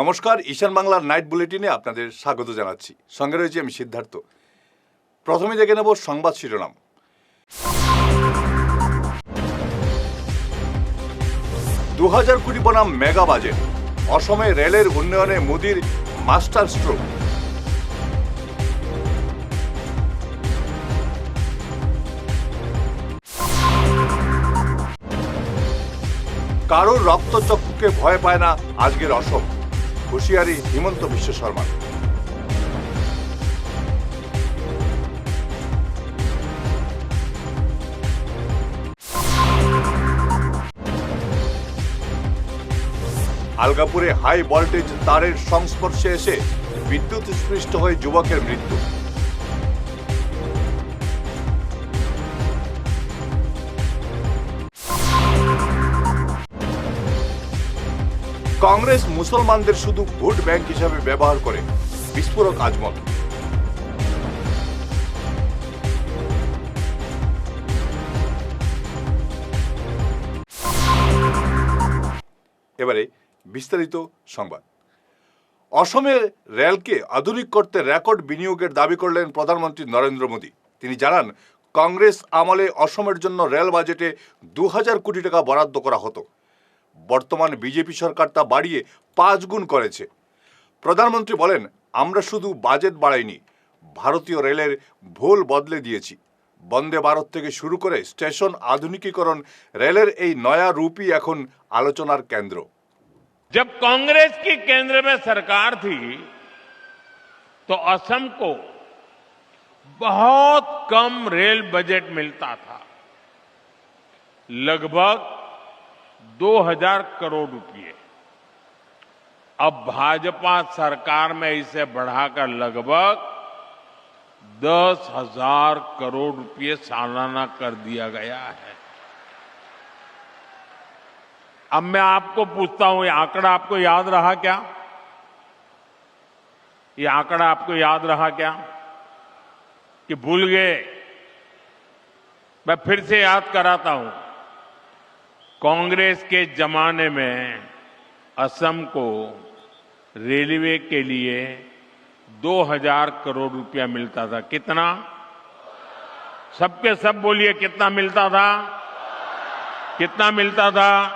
নমস্কার, ঈশান বাংলার নাইট বুলেটিনে আপনাদের স্বাগত জানাচ্ছি। সঙ্গে রয়েছে আমি সিদ্ধার্থ। প্রথমে দেখে নেব সংবাদ শিরোনাম। দু হাজার কোটি বনাম মেগা বাজেট, অসমে রেলের উন্নয়নে মোদির মাস্টার স্ট্রোক। কারোর রক্তচক্ষুকে ভয় পায় না আজকের অসম। হুঁশিয়ারি হিমন্ত বিশ্ব শর্মা। আলগাপুরে হাই ভোল্টেজ তারের সংস্পর্শে এসে বিদ্যুৎ স্পৃষ্ট হয়ে যুবকের মৃত্যু। কংগ্রেস মুসলমানদের শুধু ভোট ব্যাংক হিসাবে ব্যবহার করে। বিস্ফোরক আজমল। এবারে বিস্তারিত সংবাদ। অসমের রেলকে আধুনিক করতে রেকর্ড বিনিয়োগের দাবি করলেন প্রধানমন্ত্রী নরেন্দ্র মোদী। তিনি জানান, কংগ্রেস আমলে অসমের জন্য রেল বাজেটে দু হাজার কোটি টাকা বরাদ্দ করা হতো। বর্তমান বিজেপি সরকার তা বাড়িয়ে পাঁচ গুণ করেছে প্রধানমন্ত্রী বলেন আমরা শুধু বাজেট বাড়াইনি ভারতীয় রেলের ভুল বদলে দিয়েছি বন্দে ভারত থেকে শুরু করে স্টেশন আধুনিকীকরণ রেলের এই নয়া রূপই এখন আলোচনার কেন্দ্র जब कांग्रेस की केंद्र में सरकार थी तो असम को बहुत कम रेल बजट मिलता था लगभग 2000 करोड़ रुपए अब भाजपा सरकार में इसे बढ़ाकर लगभग दस हज़ार करोड़ रुपए सालाना कर दिया गया है। अब मैं आपको पूछता हूँ, ये आंकड़ा आपको याद रहा क्या? ये आंकड़ा आपको याद रहा क्या? कि भूल गए। मैं फिर से याद कराता हूँ। कांग्रेस के जमाने में असम को रेलवे के लिए 2000 करोड़ रुपया मिलता था। कितना? सबके सब बोलिए कितना मिलता था? कितना मिलता था?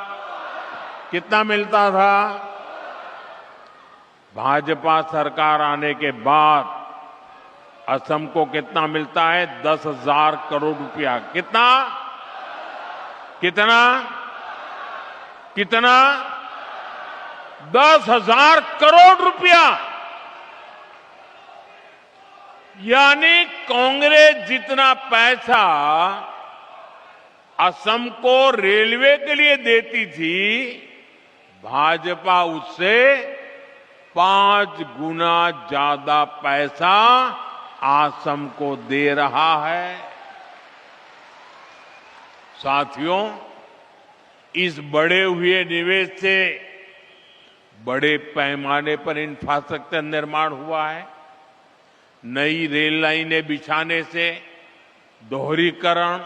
कितना मिलता था? भाजपा सरकार आने के बाद असम को कितना मिलता है? दस हज़ार करोड़ रुपया। कितना? कितना? कितना? दस हज़ार करोड़ रुपया। यानी कांग्रेस जितना पैसा असम को रेलवे के लिए देती थी, भाजपा उससे पाँच गुना ज़्यादा पैसा असम को दे रहा है। साथियों इस बढ़े हुए निवेश से बड़े पैमाने पर इंफ्रास्ट्रक्चर निर्माण हुआ है। नई रेल लाइनें बिछाने से, दोहरीकरण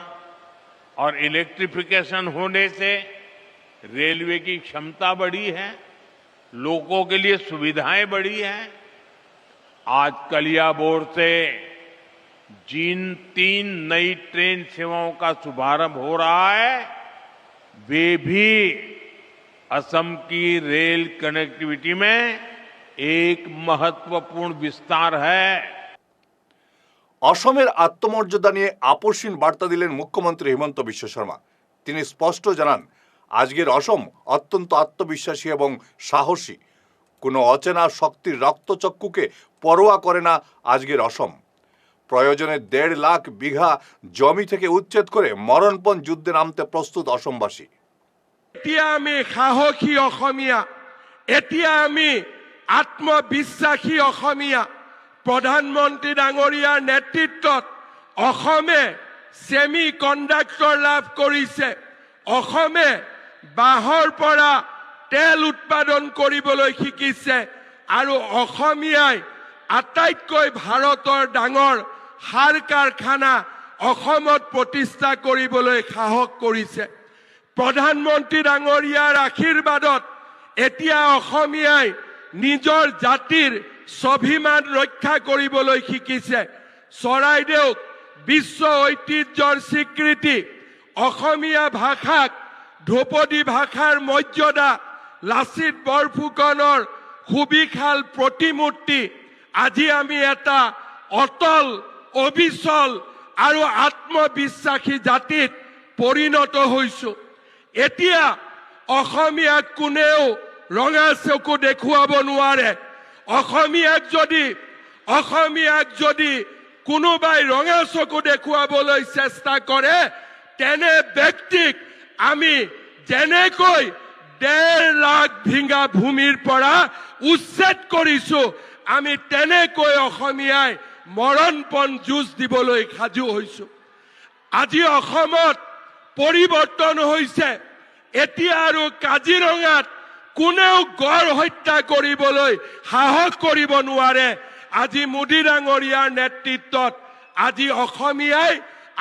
और इलेक्ट्रिफिकेशन होने से रेलवे की क्षमता बढ़ी है, लोगों के लिए सुविधाएँ बढ़ी हैं। आज कलिया कलियाबोर से जिन तीन नई ट्रेन सेवाओं का शुभारंभ हो रहा है वे भी असम की रेल कनेक्टिविटी में एक महत्वपूर्ण विस्तार है অসমের আত্মমর্যাদা নিয়ে আপোষহীন বার্তা দিলেন মুখ্যমন্ত্রী হিমন্ত বিশ্ব শর্মা তিনি স্পষ্ট জানান আজকের অসম অত্যন্ত আত্মবিশ্বাসী এবং সাহসী কোনো অচেনা শক্তির ৰক্তচক্ষুকে পরোয়া করে না আজকের অসম প্রয়োজনে দেড় লাখ বিঘা জমি থেকে উচ্ছেদ করে মরণপণ যুদ্ধে নামতে প্রস্তুত অসমবাসী। এতিয়া আমি সাহসী অসমীয়া, এতিয়া আমি আত্মবিশ্বাসী অসমীয়া, প্ৰধানমন্ত্ৰী ডাঙৰীয়াৰ নেতৃত্বত অসমে ছেমি কণ্ডাক্টৰ লাভ কৰিছে। অসমে বাঁহৰ পৰা তেল উৎপাদন কৰিবলৈ শিকিছে আৰু অসমীয়াই আটাইতকৈ ভাৰতৰ ডাঙৰ সাৰ কাৰখানা অসমত প্ৰতিষ্ঠা কৰিবলৈ সাহস কৰিছে। প্ৰধানমন্ত্ৰী ডাঙৰীয়াৰ আশীৰ্বাদত এতিয়া অসমীয়াই নিজৰ জাতিৰ স্বাভিমান ৰক্ষা কৰিবলৈ শিকিছে। চৰাইদেউক বিশ্ব ঐতিহ্যৰ স্বীকৃতি, অসমীয়া ভাষাক ধ্ৰুপদী ভাষাৰ মৰ্যাদা, লাচিত বৰফুকনৰ সুবিশাল প্ৰতিমূৰ্তি, আজি আমি এটা অটল অবিচল আৰু আত্মবিশ্বাসী জাতিত পৰিণত হৈছো। এতিয়া কোনেও ৰঙা চকু দেখুৱাব নোৱাৰে। অসমীয়াক যদি অসমীয়াক যদি কোনোবাই ৰঙা চকু দেখুৱাবলৈ চেষ্টা কৰে, তেনে ব্যক্তিক আমি যেনেকৈ ডেৰ লাখ ভিঙা ভূমিৰ পৰা উচ্ছেদ কৰিছো, আমি তেনেকৈ অসমীয়াই মৰণপণ যুঁজ দিবলৈ সাজু হৈছো। আজি অসমত পৰিৱৰ্তন হৈছে। এতিয়া আৰু কাজিৰঙাত কোনেও গড় হত্যা কৰিবলৈ সাহস কৰিব নোৱাৰে। আজি মোদী ডাঙৰীয়াৰ নেতৃত্বত আজি অসমীয়াই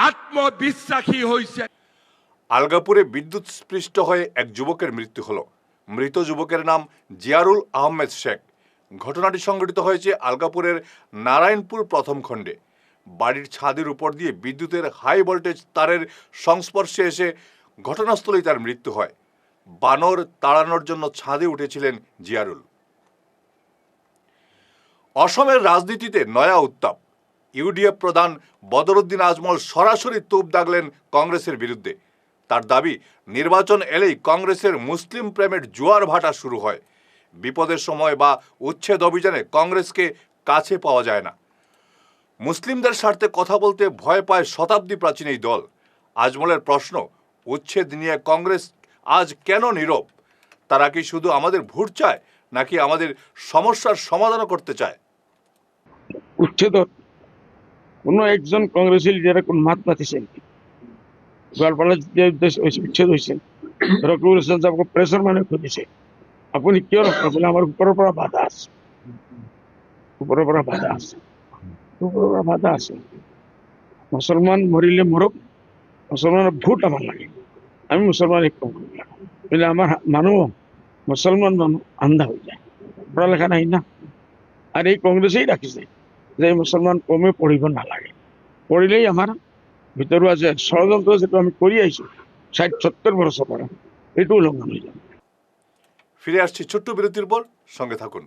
আত্মবিশ্বাসী হৈছে। আলগাপুরে বিদ্যুৎ স্পৃষ্ট হয়ে এক যুবকের মৃত্যু হলো। মৃত যুবকের নাম জিয়ারুল আহমেদ শেখ ঘটনাটি সংঘটিত হয়েছে আলগাপুরের নারায়ণপুর প্রথম খণ্ডে। বাড়ির ছাদের উপর দিয়ে বিদ্যুতের হাই ভোল্টেজ তারের সংস্পর্শে এসে ঘটনাস্থলেই তার মৃত্যু হয়। বানর তাড়ানোর জন্য ছাদে উঠেছিলেন জিয়ারুল। অসমের রাজনীতিতে নয়া উত্তাপ। ইউডিএফ প্রধান বদরুদ্দিন আজমল সরাসরি তোপ দাগলেন কংগ্রেসের বিরুদ্ধে। তার দাবি, নির্বাচন এলেই কংগ্রেসের মুসলিম প্রেমের জোয়ার ভাটা শুরু হয়। বিপদের সময় বা উচ্ছেদ অভিযানে কংগ্রেসকে কাছে পাওয়া যায় না। মুসলিমদের স্বার্থে কথা বলতে ভয় পায় শতাব্দী প্রাচীন এই দল। আজমলের প্রশ্ন, উচ্ছেদ নিয়ে কংগ্রেস আজ কেন নীরব? তারা কি শুধু আমাদের ভোট চায়, নাকি আমাদের সমস্যার সমাধানও করতে চায়? উচ্ছেদত কোনো একজন কংগ্ৰেছী লিডাৰে কোনো মাত মাতিছে নেকি গোৱালপাৰাত যে উচ্ছেদ হয়েছেন ৰকিবুল হাছান চাহাবক প্ৰেছৰ মানুহে সুধিছে আপুনি কিয় বোলে আমাৰ ওপৰৰ পৰা বাধা আছে। ওপৰৰ পৰা বাধা আছে। ওপৰৰ পৰা বাধা আছে। মুছলমান মৰিলে মৰক, মুছলমানৰ ভোট আমাৰ লাগে। আমি মুছলমান এক কৰিব আমাৰ মানুহ, মুছলমান মানুহ আন্ধা হৈ যায়। পঢ়া লেখা নাই না? আৰু এই কংগ্ৰেছেই ৰাখিছে যে মুছলমান কমে পঢ়িব নালাগে। পঢ়িলেই আমাৰ ভিতৰুৱা যে ষড়যন্ত্ৰ যিটো আমি কৰি আহিছোঁ ষাঠ সত্তৰ বছৰ পৰা এইটো উলংঘন হৈ যাব। ফিরে আসছি ছোট্ট বিরতির পর সঙ্গে থাকুন।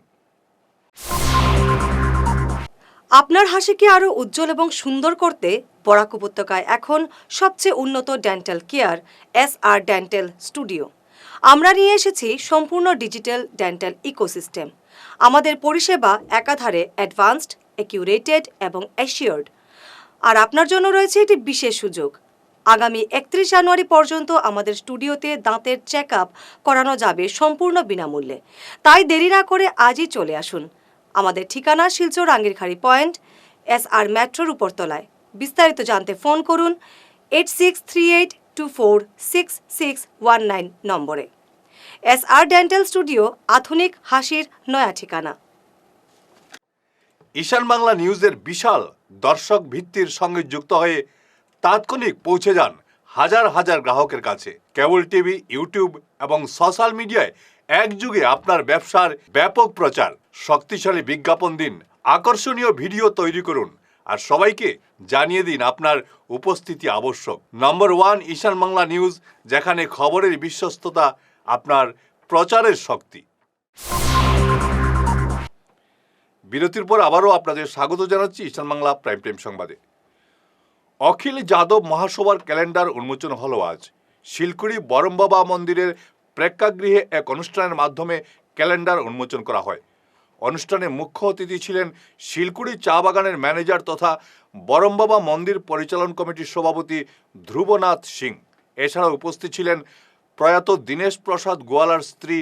আপনার হাসিকে আরও উজ্জ্বল এবং সুন্দর করতে বরাক উপত্যকায় এখন সবচেয়ে উন্নত dental care S R dental studio. আমরা নিয়ে এসেছি সম্পূর্ণ ডিজিটাল ডেন্টাল ইকোসিস্টেম। আমাদের পরিষেবা একাধারে অ্যাডভান্সড, অ্যাকিউরেটেড এবং অ্যাসিওর্ড। আর আপনার জন্য রয়েছে এটি বিশেষ সুযোগ। আগামী একত্রিশ জানুয়ারি পর্যন্ত আমাদের স্টুডিওতে দাঁতের চেক করানো যাবে সম্পূর্ণ বিনামূল্যে। তাই দেরি না করে আজই চলে আসুন। আমাদের ঠিকানা Silchar Angirkhari point S R মেট্রোর উপরতলায়। বিস্তারিত জানতে ফোন করুন eight six three eight two four six six one nine নম্বরে। এস আর ডেন্টাল স্টুডিও, আধুনিক হাসির নয়া ঠিকানা। ঈশান বাংলা নিউজের বিশাল দর্শক ভিত্তির সঙ্গে যুক্ত হয়ে তাৎক্ষণিক পৌঁছে যান হাজার হাজার গ্রাহকের কাছে। কেবল টিভি, ইউটিউব এবং সোশ্যাল মিডিয়ায় একযুগে আপনার ব্যবসার ব্যাপক প্রচার। শক্তিশালী বিজ্ঞাপন দিন, আকর্ষণীয় ভিডিও তৈরি করুন আর সবাইকে জানিয়ে দিন আপনার উপস্থিতি আবশ্যক। Number one Ishan Bangla news, যেখানে খবরের বিশ্বস্ততা আপনার প্রচারের শক্তি। বিরতির পর আবারও আপনাদের স্বাগত জানাচ্ছি ঈশান বাংলা প্রাইম টাইম সংবাদে। অখিল যাদব মহাসভার ক্যালেন্ডার উন্মোচন হল আজ। শিলকুড়ি বরমবাবা মন্দিরের প্রেক্ষাগৃহে এক অনুষ্ঠানের মাধ্যমে ক্যালেন্ডার উন্মোচন করা হয়। অনুষ্ঠানে মুখ্য অতিথি ছিলেন শিলকুড়ি চা বাগানের ম্যানেজার তথা বরমবাবা মন্দির পরিচালন কমিটির সভাপতি ধ্রুবনাথ সিং। এছাড়া উপস্থিত ছিলেন প্রয়াত দীনেশ প্রসাদ গোয়ালার স্ত্রী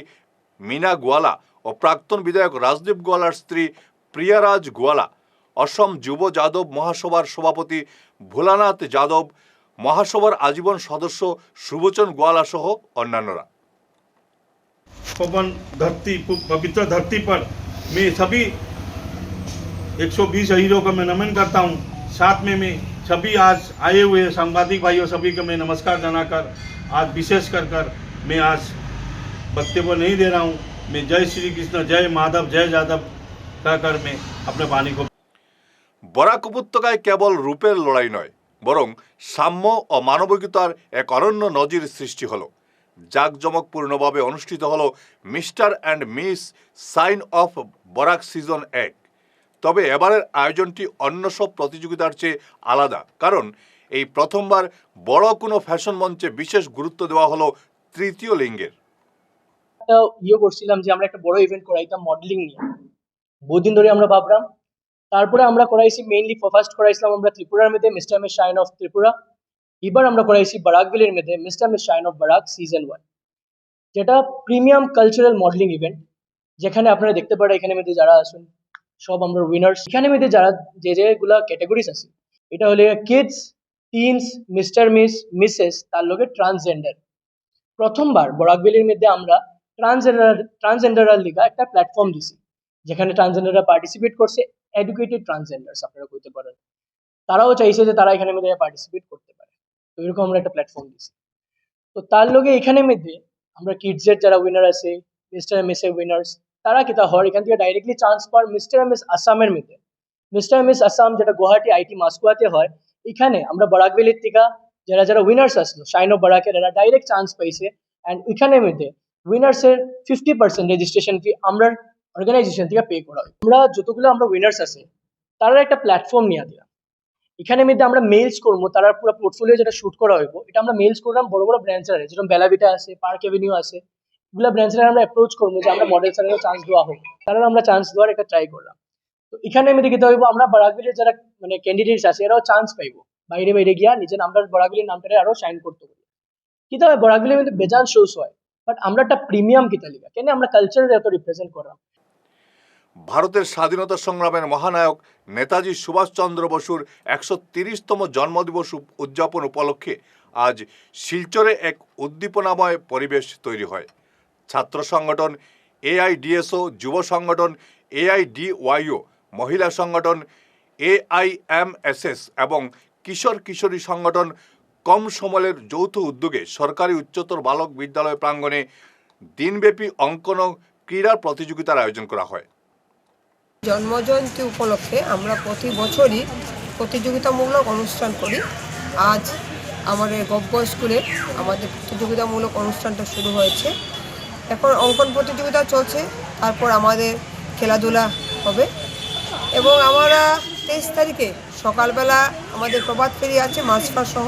মিনা গোয়ালা ও প্রাক্তন বিধায়ক রাজদীপ গোয়ালার স্ত্রী প্রিয়ারাজ গোয়ালা। অসম যুব যাদব মহাসভার সভাপতি ভোলানাথ যাদব মহাসভার আজীবন সদস্য সুবচন গোয়ালা সহ অন্যান্যরা पवन धरती पवित्र धरती पर मैं सभी 120 शहीदों को मैं नमन करता हूं साथ में मैं सभी आज आए हुए सांबादिक भाइयों सभी को मैं नमस्कार जनाकर आज विशेष कर कर मैं आज वक्तव्य नहीं दे रहा हूं मैं जय श्री कृष्ण जय माधव जय जादव कहकर मैं अपने वाणी को বরাক উপত্যকায় কেবল রূপের লড়াই নয়, বরং সাম্য ও মানবিকতার এক অনন্য নজির সৃষ্টি হলো। জাঁকজমকপূর্ণভাবে অনুষ্ঠিত হলো mister and miss shine of Barak season এক। তবে এবারের আয়োজনটি অন্য সব প্রতিযোগিতার চেয়ে আলাদা, কারণ এই প্রথমবার বড় কোনো ফ্যাশন মঞ্চে বিশেষ গুরুত্ব দেওয়া হলো তৃতীয় লিঙ্গের। একটা ইয়ে করছিলাম যে আমরা একটা বড় ইভেন্ট করাইতাম মডেলিং নিয়ে। বহুদিন ধরে আমরা ভাবলাম তারপরে আমরা করাইছি মেইনলি ফার্স্ট করাইছিলাম আমরা ত্রিপুরার মধ্যে mister miss shine of Tripura. এবার আমরা করাইছি বারাকভিলের মধ্যে mister miss shine of Barak season one যেটা প্রিমিয়াম কালচারাল মডেলিং ইভেন্ট যেখানে আপনারা দেখতে পারেন এখানে মধ্যে যারা আছেন, সব আমরা উইনার্স এখানে মধ্যে যারা যে যেগুলা ক্যাটাগরিজ আছে, এটা হলে kids teens mister miss missus তার লগে ট্রান্সজেন্ডার প্রথমবার বরাকভ্যালির মধ্যে আমরা ট্রান্সজেন্ডার ট্রান্সজেন্ডারের লিগা একটা প্ল্যাটফর্ম দিছি, যেখানে ট্রান্সজেন্ডাররা পার্টিসিপেট করছে। এডুকেটেড ট্রান্সজেন্ডার্স আপনারা কইতে পারেন। তারাও চাইছে যে তারা এখানে মধ্যে পার্টিসিপেট করতে পারে। তো এরকম আমরা একটা প্ল্যাটফর্ম দিছি তো তার লগে এখানে মধ্যে আমরা কিডসের যারা উইনার আছে মিস্টার মিস এর উইনার্স তারা কিতা হর এখান থেকে ডাইরেক্টলি চান্স পার মিস্টার মিস আসামের মধ্যে মিস্টার মিস আসাম যেটা গুয়াহাটি আইটি মাস্কুয়াতে হয়, এখানে আমরা বরাকভ্যালির থেকে যারা যারা উইনার্স আসলো, শাইন অফ বরাকের, এরা ডাইরেক্ট চান্স পাইছে। অ্যান্ড ওইখানের মধ্যে উইনার্সের ফিফটি পার্সেন্ট রেজিস্ট্রেশন ফি আমরা অর্গানাইজেশন থেকে পে করা হয়। আমরা যতগুলো আমরা উইনার্স আছে তারা একটা প্ল্যাটফর্ম নিয়ে দিলাম। এখানে মধ্যে আমরা মেলস করব তারা পুরো পোর্টফোলিও যেটা শুট করা হইব, এটা আমরা মেলস করলাম বড় বড় ব্রাঞ্চারে যেরকম বেলাভিটা আছে পার্ক এভিনিউ আছে, এগুলো ব্রাঞ্চারে আমরা অ্যাপ্রোচ করব যে আমরা মডেল চ্যানেলে চান্স দেওয়া হোক। তারা আমরা চান্স দেওয়ার একটা ট্রাই করলাম। তো এখানে মধ্যে কি হইব, আমরা বারাকবিলের যারা মানে ক্যান্ডিডেটস আছে, এরাও চান্স পাইবো। বাইরে বাইরে গিয়া নিজের আমরা বরাকবিলের নামটারে আরও শাইন করতে পারি কিন্তু বরাকবিলের মধ্যে বেজান শোস হয় বাট আমরা একটা প্রিমিয়াম কিতা লিগা কেন আমরা কালচারের এত রিপ্রেজেন্ট করলাম? ভারতের স্বাধীনতা সংগ্রামের মহানায়ক নেতাজি সুভাষচন্দ্র বসুর একশো তিরিশতম জন্মদিবস উদযাপন উপলক্ষে আজ শিলচরে এক উদ্দীপনাময় পরিবেশ তৈরি হয়। ছাত্র সংগঠন এআইডিএসও, যুব সংগঠন এআইডিওয়াইও, মহিলা সংগঠন এআইএমএসএস এবং কিশোর কিশোরী সংগঠন কম সমলের যৌথ উদ্যোগে সরকারি উচ্চতর বালক বিদ্যালয় প্রাঙ্গণে দিনব্যাপী অঙ্কন ক্রীড়া প্রতিযোগিতার আয়োজন করা হয়। জন্মজয়ন্তী উপলক্ষে আমরা প্রতি বছরই প্রতিযোগিতামূলক অনুষ্ঠান করি। আজ আমাদের গব্য স্কুলে আমাদের প্রতিযোগিতামূলক অনুষ্ঠানটা শুরু হয়েছে। এখন অঙ্কন প্রতিযোগিতা চলছে, তারপর আমাদের খেলাধুলা হবে। এবং আমরা তেইশ তারিখে সকালবেলা আমাদের প্রভাত ফেরি আছে মাছফা সহ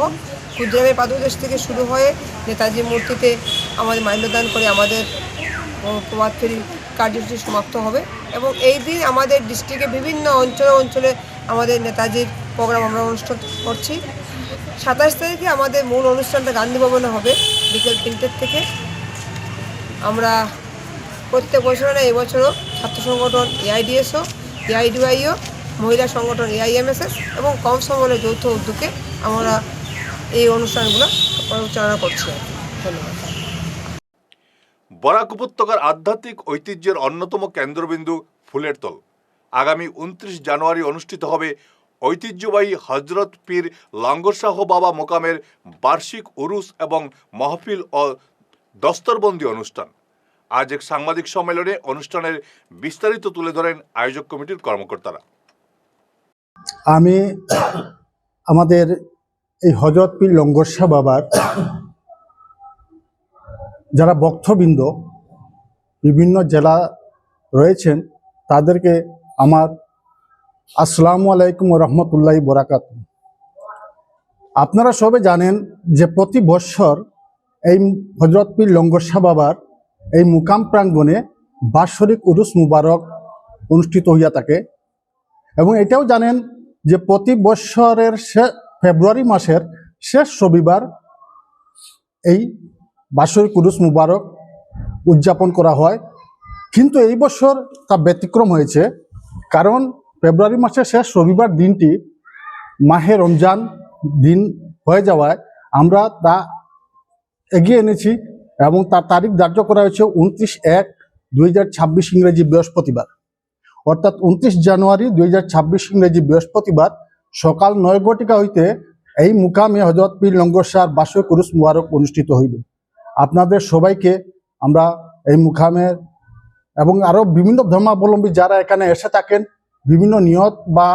ক্ষুদ্রামের পাদদেশ থেকে শুরু হয়ে নেতাজি মূর্তিতে আমাদের মাল্যদান করে আমাদের প্রভাত ফেরি কার্যসূচি সমাপ্ত হবে। এবং এই দিন আমাদের ডিস্ট্রিক্টে বিভিন্ন অঞ্চলে অঞ্চলে আমাদের নেতাজির প্রোগ্রাম আমরা অনুষ্ঠান করছি। সাতাশ তারিখে আমাদের মূল অনুষ্ঠানটা গান্ধী ভবনে হবে, বিকেল তিনটের থেকে। আমরা প্রত্যেক বছর না, এবছরও ছাত্র সংগঠন এআইডিএসও এআইডিওয়াইও মহিলা সংগঠন এআইএমএসএস এবং কম সমলের যৌথ উদ্যোগে আমরা এই অনুষ্ঠানগুলো পরিচালনা করছি। ধন্যবাদ। বরাক উপত্যকার আধ্যাত্মিক ঐতিহ্যের অন্যতম কেন্দ্রবিন্দু ফুলের তল। আগামী উনত্রিশ জানুয়ারি অনুষ্ঠিত হবে ঐতিহ্যবাহী হজরত পীর লঙ্গরশাহ বাবা মোকামের বার্ষিক উরুস এবং মহফিল ও দস্তরবন্দি অনুষ্ঠান। আজ এক সাংবাদিক সম্মেলনে অনুষ্ঠানের বিস্তারিত তুলে ধরেন আয়োজক কমিটির কর্মকর্তারা। আমি আমাদের এই হজরত পীর লঙ্গর শাহ বাবার যারা ভক্তবৃন্দ বিভিন্ন জেলা রয়েছেন, তাদেরকে আমার আসসালামু আলাইকুম রহমতুল্লাহ বরাকাত আপনারা সবে জানেন যে প্রতি বৎসর এই হজরত পীর লঙ্গর বাবার এই মুকাম প্রাঙ্গণে বাৎসরিক উরুস মুবারক অনুষ্ঠিত হইয়া থাকে এবং এটাও জানেন যে প্রতি বৎসরের ফেব্রুয়ারি মাসের শেষ রবিবার এই বাৎসরিক উরুস মুবারক উদযাপন করা হয়। কিন্তু এই বছর তা ব্যতিক্রম হয়েছে। কারণ ফেব্রুয়ারি মাসের শেষ রবিবার দিনটি মাহে রমজান দিন হয়ে যাওয়ায় আমরা তা এগিয়ে এনেছি এবং তার তারিখ ধার্য করা হয়েছে উনত্রিশ এক দুই ইংরেজি বৃহস্পতিবার। অর্থাৎ উনত্রিশ জানুয়ারি দুই হাজার ছাব্বিশ ইংরেজি বৃহস্পতিবার সকাল নয় ঘটিকা হইতে এই মুকামে হজরত পীর লঙ্গর শাহর বাসর কুরুস মুবারক অনুষ্ঠিত হইবে। আপনাদের সবাইকে আমরা এই মুখামের এবং আরও বিভিন্ন ধর্মাবলম্বী যারা এখানে এসে থাকেন, বিভিন্ন নিয়ত বা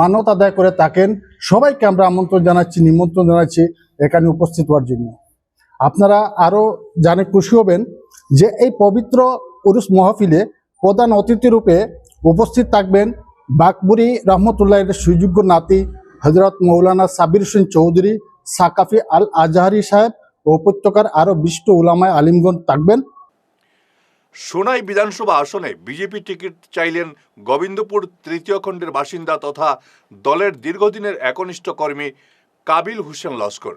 মানত আদায় করে থাকেন, সবাইকে আমরা আমন্ত্রণ জানাচ্ছি, নিমন্ত্রণ জানাচ্ছি এখানে উপস্থিত হওয়ার জন্য। আপনারা আরও জানে খুশি হবেন যে এই পবিত্র উরুস মহফিলে প্রধান অতিথি রূপে উপস্থিত থাকবেন বাকবুরি রহমতুল্লাহের সুযোগ্য নাতি হজরত মৌলানা সাবির হোসেন চৌধুরী, সাকাফি আল আজহারি সাহেব ও উপত্যকার আরও বিশিষ্ট উলামায় আলিমগণ থাকবেন। সোনাই বিধানসভা আসনে বিজেপি টিকিট চাইলেন গোবিন্দপুর তৃতীয় খণ্ডের বাসিন্দা তথা দলের দীর্ঘদিনের একনিষ্ঠ কর্মী কাবিল হোসেন লস্কর।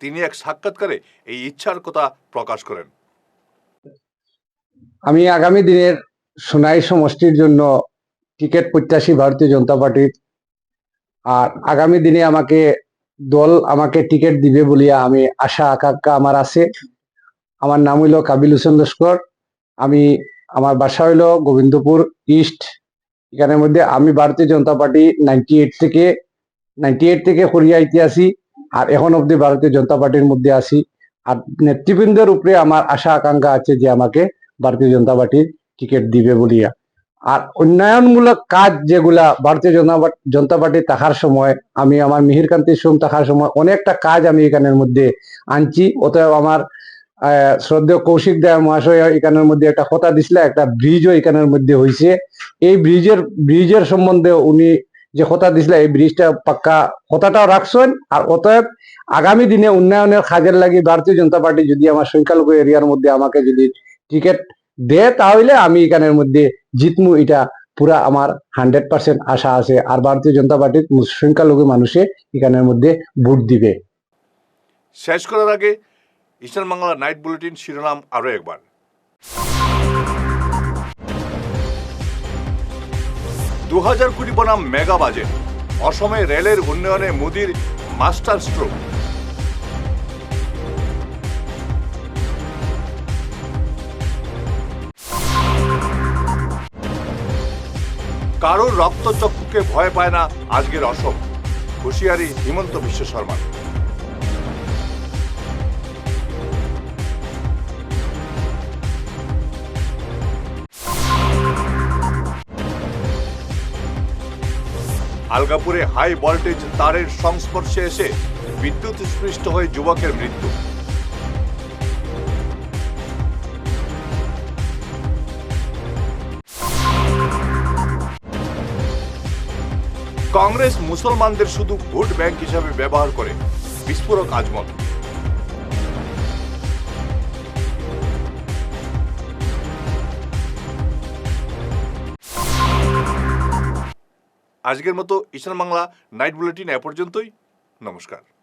তিনি এক সাক্ষাৎকারে এই ইচ্ছার কথা প্রকাশ করেন। আমি আগামী দিনের সোনাই সমষ্টির জন্য টিকিট প্রত্যাশী ভারতীয় জনতা পার্টির আর আগামী দিনে আমাকে দল আমাকে টিকিট দিবে বলিয়া আমি আশা আকাঙ্ক্ষা আমার আছে। আমার নাম হইল কাবিল হোসেন লস্কর। আমি, আমার বাসা হইল গোবিন্দপুর ইস্ট এখানের মধ্যে আমি Bharatiya Janata party ninety eight থেকে নাইনটি এইট থেকে করিয়া ইতিহাসী আর এখন অব্দি ভারতীয় জনতা পার্টির মধ্যে আছি আর নেতৃবৃন্দের উপরে আমার আশা আকাঙ্ক্ষা আছে যে আমাকে ভারতীয় জনতা পার্টির টিকিট দিবে বলিয়া। আর উন্নয়নমূলক কাজ যেগুলা ভারতীয় জনতা পার্টি- থাকার সময়, আমি আমার মিহিরকান্তি সোম থাকার সময় অনেকটা কাজ আমি এখানের মধ্যে আনছি। অতএব আমার শ্রদ্ধেয় কৌশিক দেয় মহাশয় এখানের মধ্যে একটা কথা দিছিল, একটা ব্রিজও এখানের মধ্যে হয়েছে এই ব্রিজের ব্রিজের সম্বন্ধে উনি যে কথা দিছিল, এই ব্রিজটা পাক্কা কথাটাও রাখছেন। আর অতএব আগামী দিনে উন্নয়নের কাজের লাগি ভারতীয় জনতা পার্টি যদি আমার সংখ্যালঘু এরিয়ার মধ্যে আমাকে যদি টিকিট দেয় তাহলে আমি এখানের মধ্যে জিতমু, এটা পুরা আমার হান্ড্রেড পার্সেন্ট আশা আছে। আর ভারতীয় জনতা পার্টির সংখ্যালঘু মানুষে এখানের মধ্যে ভোট দিবে। শেষ করার আগে ঈশান বাংলা নাইট বুলেটিন শিরোনাম আরও একবার। দু হাজার কোটি বনাম মেগা বাজেট, অসমে রেলের উন্নয়নে মোদির মাস্টার স্ট্রোক। কারোর রক্তচক্ষুকে ভয় পায় না আজকের অসম। হুঁশিয়ারি হিমন্ত বিশ্ব শর্মা। আলগাপুরে হাই ভোল্টেজ তারের সংস্পর্শে এসে বিদ্যুৎ স্পৃষ্ট হয়ে যুবকের মৃত্যু। কংগ্রেস মুসলমানদের শুধু ভোট ব্যাংক হিসাবে ব্যবহার করে। বিস্ফোরক আজমত আজকের মতো ঈশান বাংলা নাইট বুলেটিন এ পর্যন্তই। নমস্কার।